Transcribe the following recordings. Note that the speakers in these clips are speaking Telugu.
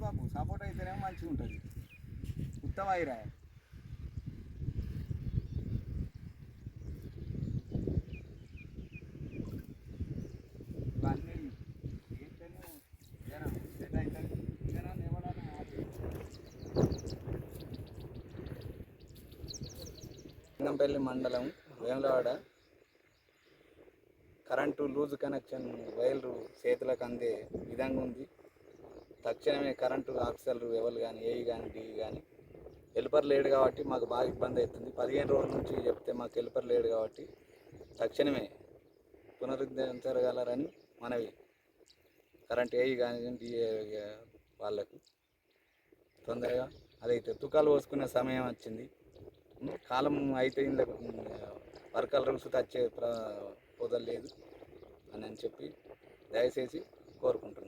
కాదు బాబు సపోర్ట్ అయితేనే మంచిగా ఉంటుంది. ఉత్తమ ఐరా ఇవన్నీ జనం సెట్ అవుతుంది జనాన్ని మండలం వేములవాడ. కరెంటు లూజ్ కనెక్షన్ వైర్లు చేతులకు అందే విధంగా ఉంది. తక్షణమే కరెంటు ఆఫీసర్లు ఎవరు కానీ ఏవి కానీ డివి కానీ హెల్పర్ లేడు కాబట్టి మాకు బాగా ఇబ్బంది అవుతుంది. పదిహేను రోజుల నుంచి చెప్తే మాకు హెల్పర్ లేడు కాబట్టి తక్షణమే పునరుద్ధరించగలరని మనవి. కరెంట్ ఏవి కానీ డిఏ వాళ్ళకు తొందరగా అదైతే తుకాలు పోసుకునే సమయం వచ్చింది. కాలం అయితే ఇందులో వర్కల రూల్స్ వచ్చే ప్ర లేదు అని అని చెప్పి దయచేసి కోరుకుంటున్నాను.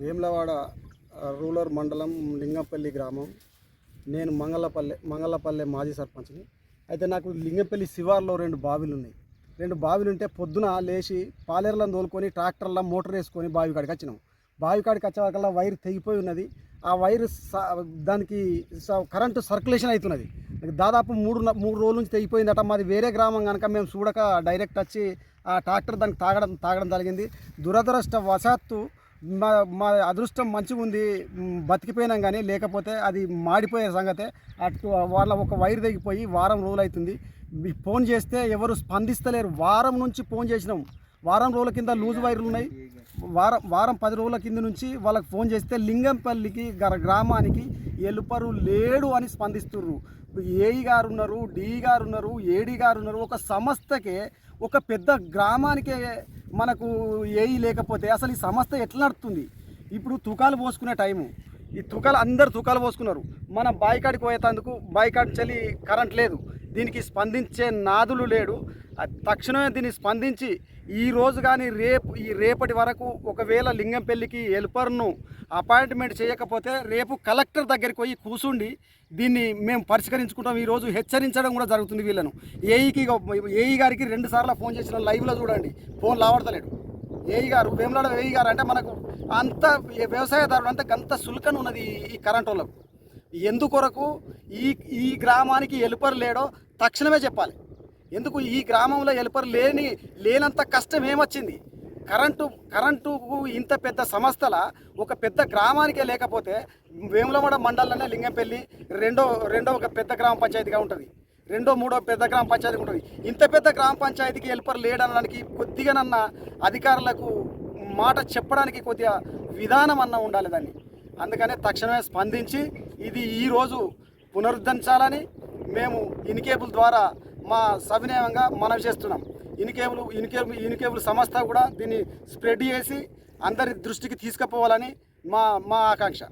వేములవాడ రూరల్ మండలం లింగంపల్లి గ్రామం. నేను మంగళపల్లె మంగళపల్లె మాజీ సర్పంచ్ని. అయితే నాకు లింగంపల్లి శివార్లో రెండు బావిలు ఉన్నాయి. రెండు బావిలు ఉంటే పొద్దున లేచి పాలేర్లను తోలుకొని ట్రాక్టర్లో మోటార్ వేసుకొని బావి కాడికి వచ్చినాం. బావి కాడికి వచ్చేవరకల్లా వైర్ తెగిపోయి ఉన్నది. ఆ వైర్ స- దానికి స- కరెంటు సర్క్యులేషన్ అవుతున్నది. దాదాపు మూడు మూడు రోజుల నుంచి తెగిపోయిందట. మాది వేరే గ్రామం కనుక మేము చూడక డైరెక్ట్ వచ్చి ఆ ట్రాక్టర్ దానికి తాగడం తాగడం జరిగింది. దురదృష్టవశాత్తు మా మా అదృష్టం మంచిగా ఉంది బతికిపోయినాం కానీ లేకపోతే అది మాడిపోయే సంగతే. అటు వాళ్ళ ఒక వైర్ తెగిపోయి వారం రోజులు అవుతుంది మీ ఫోన్ చేస్తే ఎవరు స్పందిస్తలేరు. వారం నుంచి ఫోన్ చేసినాం. వారం రోజుల కింద లూజ్ వైర్లు ఉన్నాయి. వారం వారం పది రోజుల కింద నుంచి వాళ్ళకి ఫోన్ చేస్తే లింగంపల్లికి గ్రామానికి ఎలుపరు లేడు అని స్పందిస్తుర్రు. ఏఈ గారు ఉన్నారు డి గారు ఉన్నారు ఏడి గారు ఉన్నారు. ఒక సంస్థకే ఒక పెద్ద గ్రామానికే మనకు ఏఈ లేకపోతే అసలు ఈ సంస్థ ఎట్లా నడుతుంది ఇప్పుడు తుకాలు పోసుకునే టైము. ఈ తుకాలు అందరు తుకాలు పోసుకున్నారు. మన బాయికాడికి పోయేటందుకు బాయికాడి చలి కరెంట్ లేదు. దీనికి స్పందించే నాదులు లేడు. తక్షణమే దీన్ని స్పందించి ఈ రోజు కానీ రేపు ఈ రేపటి వరకు ఒకవేళ లింగంపల్లికి హెల్పర్ను అపాయింట్మెంట్ చేయకపోతే రేపు కలెక్టర్ దగ్గరికి పోయి కూసుండి దీన్ని మేము పరిష్కరించుకుంటాం. ఈరోజు హెచ్చరించడం కూడా జరుగుతుంది వీళ్ళను. ఏఈకి ఏఈ గారికి రెండు సార్లు ఫోన్ చేసిన లైవ్లో చూడండి. ఫోన్ లావడతలేడు. ఏఈ గారు వేములాడ ఏఈ గారు అంటే మనకు అంత వ్యవసాయదారుడు అంతా గంత సుల్కన్ ఉన్నది ఈ- ఈ కరెంట్ వాళ్ళకు. ఎందుకొరకు ఈ ఈ గ్రామానికి ఎలుపరు లేడో తక్షణమే చెప్పాలి. ఎందుకు ఈ గ్రామంలో ఎలుపరు లేని లేనంత కష్టం ఏమొచ్చింది? కరెంటు కరెంటుకు ఇంత పెద్ద సంస్థల ఒక పెద్ద గ్రామానికే లేకపోతే వేములవాడ మండలంలోనే లింగంపల్లి రెండో రెండో ఒక పెద్ద గ్రామ పంచాయతీగా ఉంటుంది. రెండో మూడో పెద్ద గ్రామ పంచాయతీ ఉంటుంది. ఇంత పెద్ద గ్రామ పంచాయతీకి హెల్పర్ లేడనడానికి కొద్దిగానన్న అధికారులకు మాట చెప్పడానికి కొద్దిగా విధానం అన్న ఉండాలి దాన్ని. అందుకనే తక్షణమే స్పందించి ఇది ఈరోజు పునరుద్ధరించాలని మేము ఇన్కేబుల్ ద్వారా మా సవినయంగా మనవి చేస్తున్నాం. ఇన్కేబుల్ ఇన్కేబుల్ ఇన్కేబుల్ సంస్థ కూడా దీన్ని స్ప్రెడ్ చేసి అందరి దృష్టికి తీసుకుపోవాలని మా మా ఆకాంక్ష.